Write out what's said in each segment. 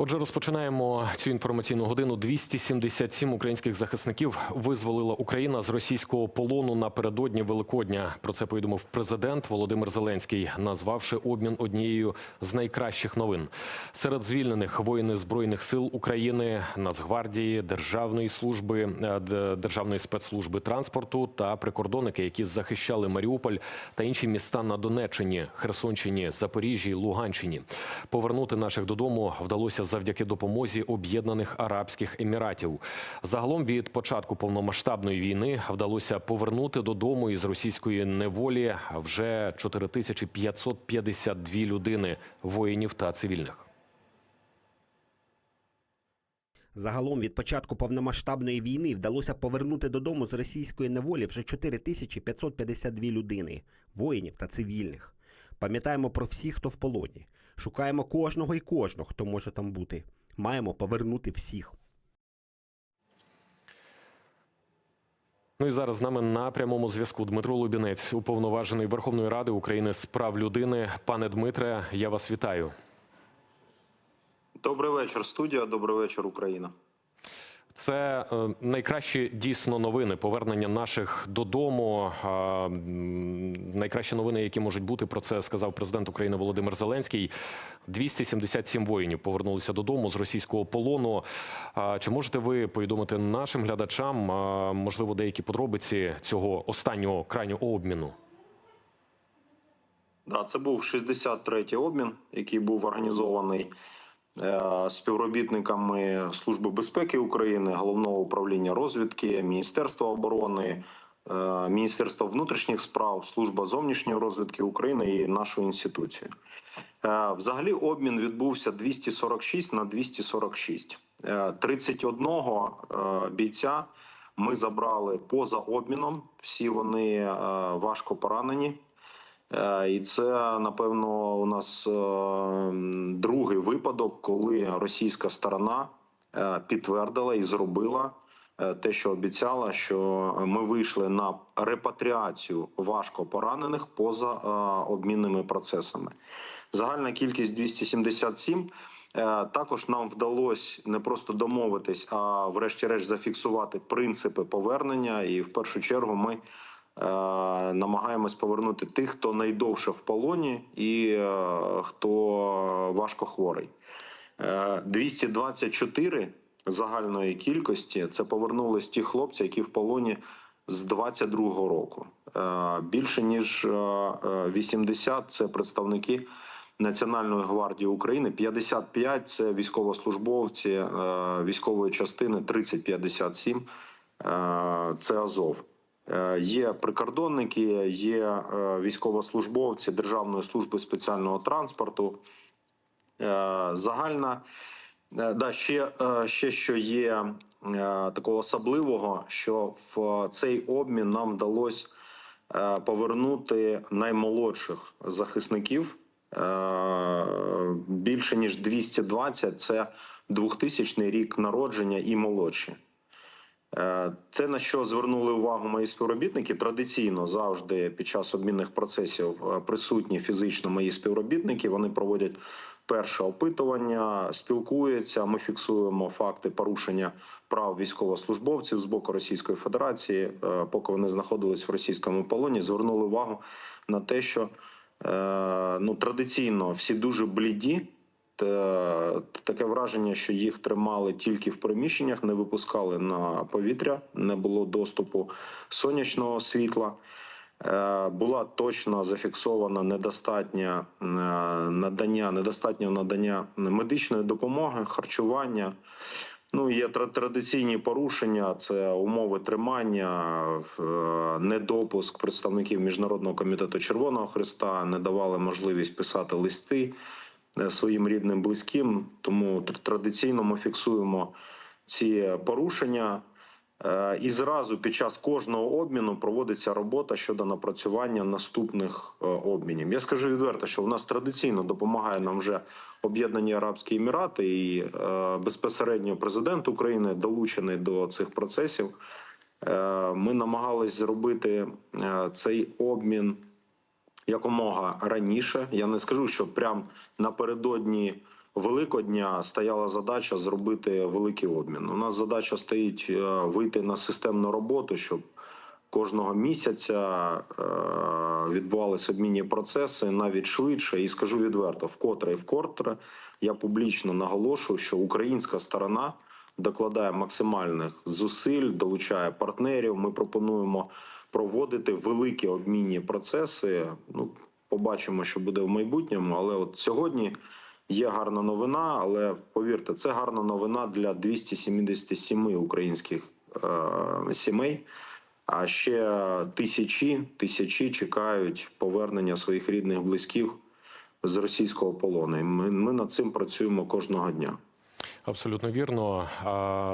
Отже, розпочинаємо цю інформаційну годину. 277 українських захисників визволила Україна з російського полону напередодні Великодня. Про це повідомив президент Володимир Зеленський, назвавши обмін однією з найкращих новин. Серед звільнених воїни збройних сил України, Нацгвардії, Державної служби е, Державної спецслужби транспорту та прикордонники, які захищали Маріуполь та інші міста на Донеччині, Херсонщині, Запоріжжі, Луганщині. Повернути наших додому вдалося завдяки допомозі Об'єднаних Арабських Еміратів. Загалом від початку повномасштабної війни вдалося повернути додому із російської неволі вже 4552 людини воїнів та цивільних. Загалом від початку повномасштабної війни вдалося повернути додому з російської неволі вже 4552 людини, воїнів та цивільних. Пам'ятаємо про всіх, хто в полоні. Шукаємо кожного і кожного, хто може там бути. Маємо повернути всіх. Ну і зараз з нами на прямому зв'язку Дмитро Лубінець, уповноважений Верховної Ради України з прав людини. Пане Дмитре, я вас вітаю. Добрий вечір, студія. Добрий вечір, Україна. Це е, найкращі дійсно новини повернення наших додому. Найкращі новини, які можуть бути. Про це сказав президент України Володимир Зеленський. 277 воїнів повернулися додому з російського полону. Чи можете ви повідомити нашим глядачам, можливо, деякі подробиці цього останнього крайнього обміну? Да, це був 63-й обмін, який був організований співробітниками Служби безпеки України, головного управління розвідки, Міністерства оборони, е, Міністерства внутрішніх справ, Служба зовнішньої розвідки України і нашої інституції. Е, Взагалі обмін відбувся 246 на 246. Е, 31 е, бійця ми забрали поза обміном. Всі вони е, важко поранені. Е, І це напевно у нас е, другий випадок, коли російська сторона е, підтвердила і зробила те, що обіцяла, що ми вийшли на репатріацію важко поранених поза обмінними процесами. Загальна кількість 277. Е, Також нам вдалося не просто домовитись, а врешті-решт зафіксувати принципи повернення. І в першу чергу ми намагаємось повернути тих, хто найдовше в полоні і е, хто важко хворий. Е, 224 загальної кількості це повернулись ті хлопці, які в полоні з 22-го року. Е, Більше ніж е, е, 80 – це представники Національної гвардії України, 55 – це військовослужбовці е, військової частини 3057 е, – це Азов. Е, Є прикордонники, є е, військовослужбовці Державної служби спеціального транспорту. Е, Загальна да, ще, ще що є такого особливого, що в цей обмін нам вдалося повернути наймолодших захисників. Більше ніж 220 – це 2000 рік народження і молодші. Е, Те, на що звернули увагу мої співробітники, традиційно завжди під час обмінних процесів е, присутні фізично мої співробітники. Вони проводять перше опитування, спілкуються. Ми фіксуємо факти порушення прав військовослужбовців з боку Російської Федерації, е, поки вони знаходились в російському полоні. Звернули увагу на те, що ну традиційно всі дуже бліді. Та- Таке враження, що їх тримали тільки в приміщеннях, не випускали на повітря, не було доступу сонячного світла. Е, Була точно зафіксована недостатня е, надання, недостатнього надання медичної допомоги, харчування. Ну, є традиційні порушення: це умови тримання, е, недопуск представників міжнародного комітету Червоного Христа, не давали можливість писати листи е, своїм рідним близьким. Тому традиційно ми фіксуємо ці порушення. Е, І зразу під час кожного обміну проводиться робота щодо напрацювання наступних е, обмінів. Я скажу відверто, що в нас традиційно допомагає нам вже Об'єднані Арабські Емірати, і е, безпосередньо президент України долучений до цих процесів. Е, Ми намагались зробити е, цей обмін якомога раніше. Я не скажу, що прям напередодні Великодня стояла задача зробити великий обмін. У нас задача стоїть е, вийти на системну роботу, щоб кожного місяця е, відбувалися обмінні процеси навіть швидше. І скажу відверто, вкотре і вкотре я публічно наголошую, що українська сторона докладає максимальних зусиль, долучає партнерів. Ми пропонуємо проводити великі обмінні процеси. Ну, побачимо, що буде в майбутньому. Але от сьогодні є гарна новина. Але повірте, це гарна новина для 277 українських е, сімей. А ще тисячі тисячі чекають повернення своїх рідних близьких з російського полону. Ми, ми над цим працюємо кожного дня. Абсолютно вірно.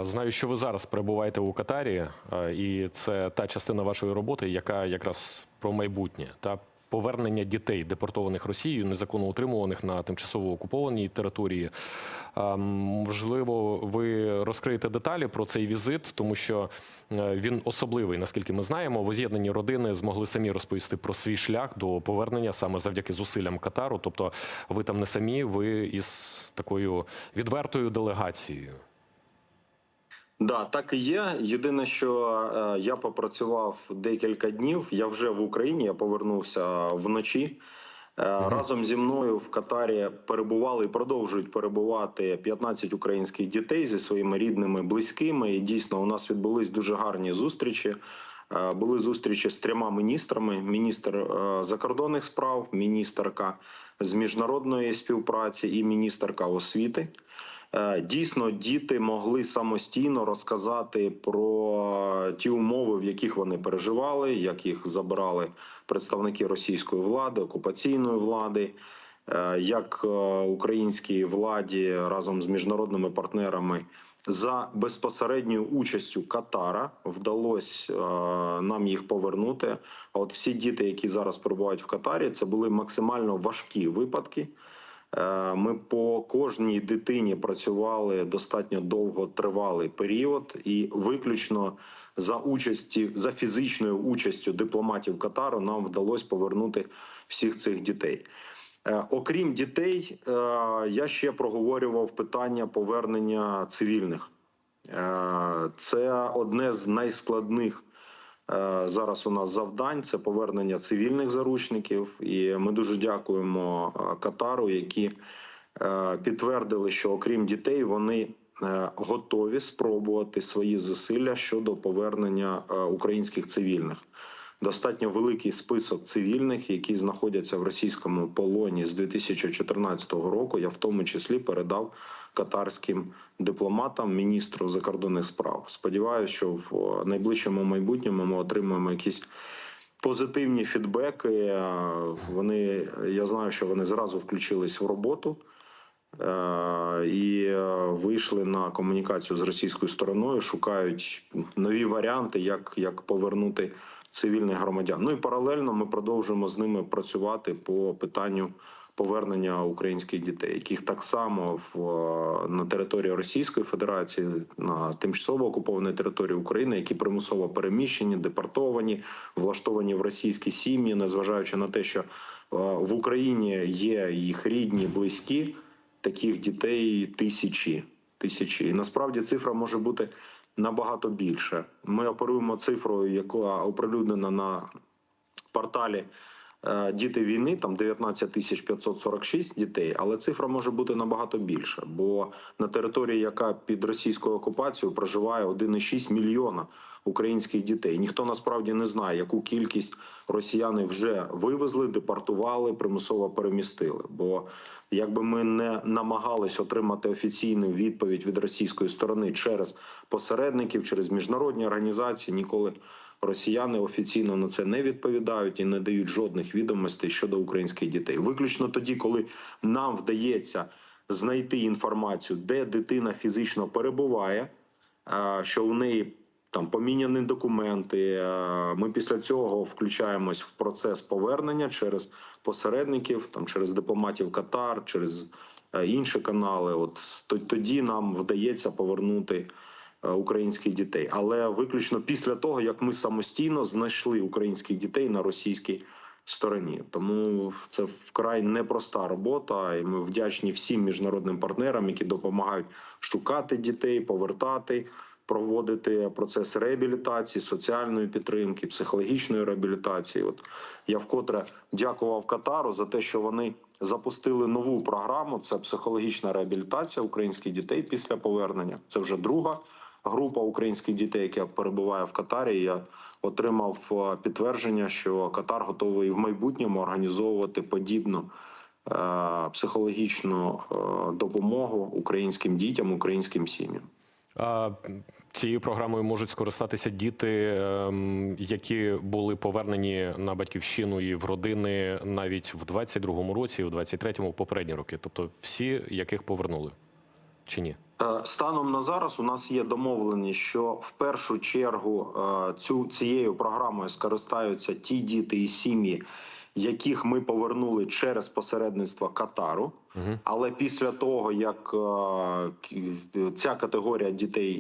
Знаю, що ви зараз перебуваєте у Катарі, і це та частина вашої роботи, яка якраз про майбутнє та повернення дітей, депортованих Росією, незаконно утримуваних на тимчасово окупованій території. Можливо, ви розкриєте деталі про цей візит, тому що е, він особливий, наскільки ми знаємо. Воз'єднані родини змогли самі розповісти про свій шлях до повернення саме завдяки зусиллям Катару. Тобто, ви там не самі, ви із такою відвертою делегацією. Да, так і є. Єдине, що е, я попрацював декілька днів. Я вже в Україні. Я повернувся вночі. Е. Разом зі мною в Катарі перебували і продовжують перебувати 15 українських дітей зі своїми рідними, близькими. І дійсно у нас відбулись дуже гарні зустрічі. Е, Були зустрічі з трьома міністрами: міністр е, закордонних справ, міністерка з міжнародної співпраці і міністерка освіти. Е, Дійсно, діти могли самостійно розказати про ті умови, в яких вони переживали, як їх забрали представники російської влади, окупаційної влади, е, як е, українській владі разом з міжнародними партнерами за безпосередньою участю Катара вдалося е, нам їх повернути. А от всі діти, які зараз перебувають в Катарі, це були максимально важкі випадки. Е, Ми по кожній дитині працювали достатньо довготривалий період, і виключно за участі за фізичною участю дипломатів Катару нам вдалося повернути всіх цих дітей. Е, Окрім дітей, е, я ще проговорював питання повернення цивільних. Це одне з найскладних зараз у нас завдань. Це повернення цивільних заручників. І ми дуже дякуємо е, Катару, які е, підтвердили, що окрім дітей, вони е, готові спробувати свої зусилля щодо повернення е, українських цивільних. Достатньо великий список цивільних, які знаходяться в російському полоні з 2014 року. Я в тому числі передав катарським дипломатам, міністру закордонних справ. Сподіваюся, що в найближчому майбутньому ми отримаємо якісь позитивні фідбеки. Е, Вони я знаю, що вони зразу включились в роботу. е, І е, вийшли на комунікацію з російською стороною, шукають нові варіанти, як, як повернути цивільних громадян. Ну і паралельно ми продовжуємо з ними працювати по питанню повернення українських дітей, яких так само в е, на території Російської Федерації на тимчасово окупованій території України, які примусово переміщені, депортовані, влаштовані в російські сім'ї, незважаючи на те, що е, в Україні є їх рідні, близькі, таких дітей тисячі. Тисячі, і насправді цифра може бути набагато більше. Ми оперуємо цифрою, яка оприлюднена на порталі Діти війни, там 19 тисяч 546 дітей, але цифра може бути набагато більше, бо на території, яка під російською окупацією, проживає 1,6 мільйона українських дітей. Ніхто насправді не знає, яку кількість росіяни вже вивезли, депортували, примусово перемістили. Бо якби ми не намагались отримати офіційну відповідь від російської сторони через посередників, через міжнародні організації, ніколи росіяни офіційно на це не відповідають і не дають жодних відомостей щодо українських дітей. Виключно тоді, коли нам вдається знайти інформацію, де дитина фізично перебуває, що у неї там поміняні документи. Ми після цього включаємось в процес повернення через посередників, там через дипломатів Катар, через е, інші канали. От тоді нам вдається повернути е, українських дітей, але виключно після того, як ми самостійно знайшли українських дітей на російській стороні. Тому це вкрай непроста робота, і ми вдячні всім міжнародним партнерам, які допомагають шукати дітей, повертати, проводити процес реабілітації, соціальної підтримки, психологічної реабілітації. От я вкотре дякував Катару за те, що вони запустили нову програму. Це психологічна реабілітація українських дітей після повернення. Це вже друга група українських дітей, яка перебуває в Катарі. Я отримав е, підтвердження, що Катар готовий в майбутньому організовувати подібну е, психологічну е, допомогу українським дітям, українським сім'ям. А цією програмою можуть скористатися діти, ем, які були повернені на батьківщину і в родини навіть в 22-му році, і в 23-му, в попередні роки. Тобто всі, яких повернули, чи ні? Е, Станом на зараз у нас є домовленість, що в першу чергу е, цю цією програмою скористаються ті діти і сім'ї, яких ми повернули через посередництво Катару. Угу. Але після того, як е, ця категорія дітей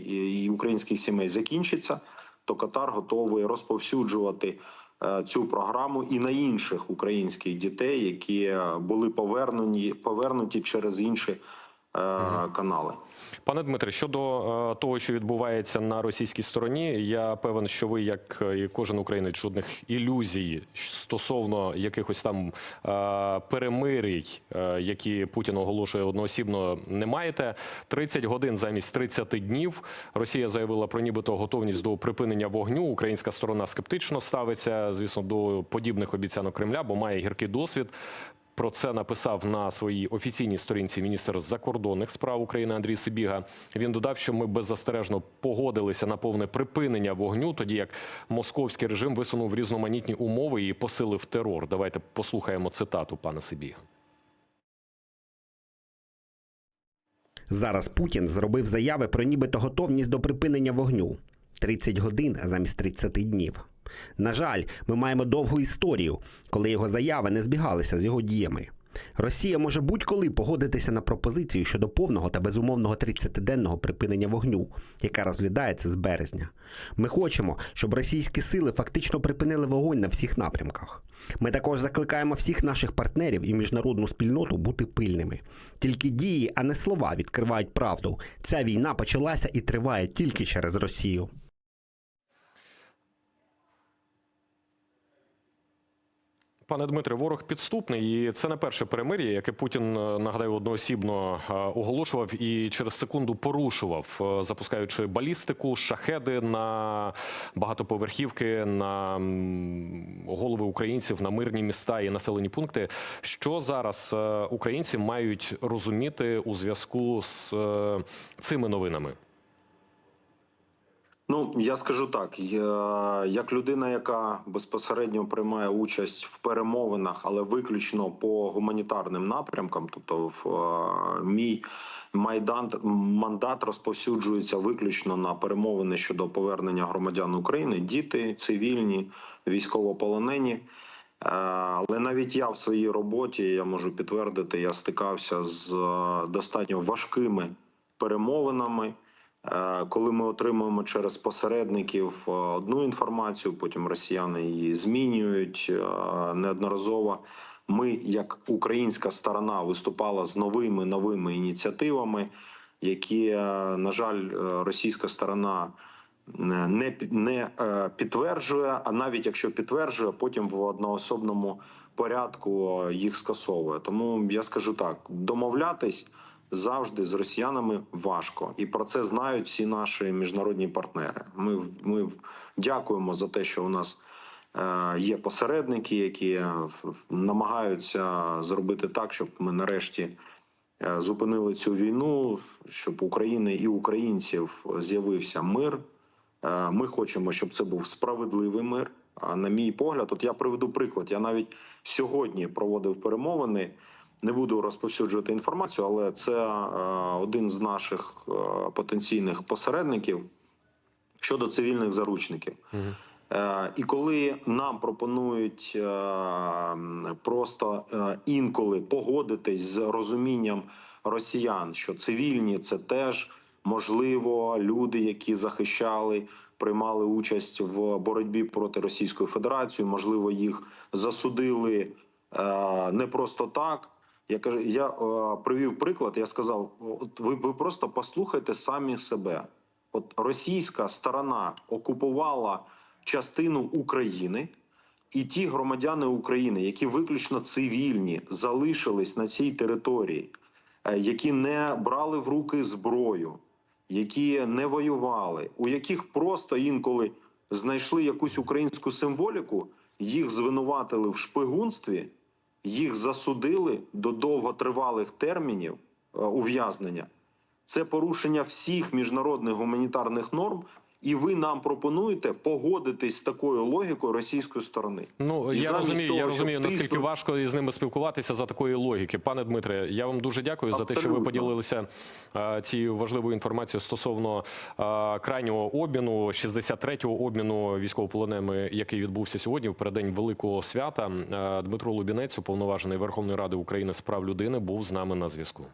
і українських сімей закінчиться, то Катар готовий розповсюджувати цю програму і на інших українських дітей, які були повернені повернуті через інші канали. Пане Дмитре, щодо е, того, що відбувається на російській стороні, я певен, що ви, як е, і кожен українець, жодних ілюзій стосовно якихось там е, перемирій, е, які Путін оголошує одноосібно, не маєте. 30 годин замість 30 днів Росія заявила про нібито готовність до припинення вогню. Українська сторона скептично ставиться, звісно, до подібних обіцянок Кремля, бо має гіркий досвід. Про це написав на своїй офіційній сторінці міністр закордонних справ України Андрій Сибіга. Він додав, що ми беззастережно погодилися на повне припинення вогню, тоді як московський режим висунув різноманітні умови і посилив терор. Давайте послухаємо цитату пана Сибіга. Зараз Путін зробив заяви про нібито готовність до припинення вогню 30 годин замість 30 днів. На жаль, ми маємо довгу історію, коли його заяви не збігалися з його діями. Росія може будь-коли погодитися на пропозицію щодо повного та безумовного 30-денного припинення вогню, яка розглядається з березня. Ми хочемо, щоб російські сили фактично припинили вогонь на всіх напрямках. Ми також закликаємо всіх наших партнерів і міжнародну спільноту бути пильними. Тільки дії, а не слова відкривають правду. Ця війна почалася і триває тільки через Росію. Пане Дмитре, ворог підступний, і це не перше перемир'я, яке Путін е, нагадаю одноосібно е, оголошував і через секунду порушував, е, запускаючи балістику, шахеди на багатоповерхівки, на голови українців, на мирні міста і населені пункти. Що зараз українці мають розуміти у зв'язку з цими новинами? Ну я скажу так: я, як людина, яка безпосередньо приймає участь в перемовинах, але виключно по гуманітарним напрямкам, тобто в е, мій майдан мандат розповсюджується виключно на перемовини щодо повернення громадян України, діти, цивільні, військовополонені. Е, Але навіть я в своїй роботі я можу підтвердити, я стикався з е, достатньо важкими перемовинами. Е, Коли ми отримуємо через посередників е, одну інформацію, потім росіяни її змінюють е, неодноразово. Ми, як українська сторона, виступала з новими новими ініціативами, які, на жаль, російська сторона не не підтверджує. А навіть якщо підтверджує, потім в одноособному порядку їх скасовує. Тому я скажу так: домовлятись завжди з росіянами важко, і про це знають всі наші міжнародні партнери. Ми, ми дякуємо за те, що у нас е, є посередники, які е, намагаються зробити так, щоб ми нарешті е, зупинили цю війну, щоб України і українців з'явився мир. Ми хочемо, щоб це був справедливий мир. А на мій погляд, от я приведу приклад. Я навіть сьогодні проводив перемовини. Не буду розповсюджувати інформацію, але це е, один з наших е, потенційних посередників щодо цивільних заручників. Е, І коли нам пропонують просто інколи погодитись з розумінням росіян, що цивільні це теж можливо люди, які захищали приймали участь в боротьбі проти Російської Федерації. Можливо, їх засудили не просто так. Я кажу, я е, привів приклад. Я сказав: от ви, ви просто послухайте самі себе. От російська сторона окупувала частину України, і ті громадяни України, які виключно цивільні, залишились на цій території, е, які не брали в руки зброю, які не воювали, у яких просто інколи знайшли якусь українську символіку, їх звинуватили в шпигунстві, їх засудили до довготривалих термінів е, ув'язнення. Це порушення всіх міжнародних гуманітарних норм, і ви нам пропонуєте погодитись з такою логікою російської сторони. Ну І я розумію, того, я розумію, наскільки важко із ними спілкуватися за такої логіки. Пане Дмитре, я вам дуже дякую за те, що ви поділилися е, цією важливою інформацією стосовно е, крайнього обміну, 63-го обміну військовополоненими, який відбувся сьогодні в переддень великого свята. Е, Дмитро Лубінець, уповноважений Верховної Ради України з прав людини, був з нами на зв'язку.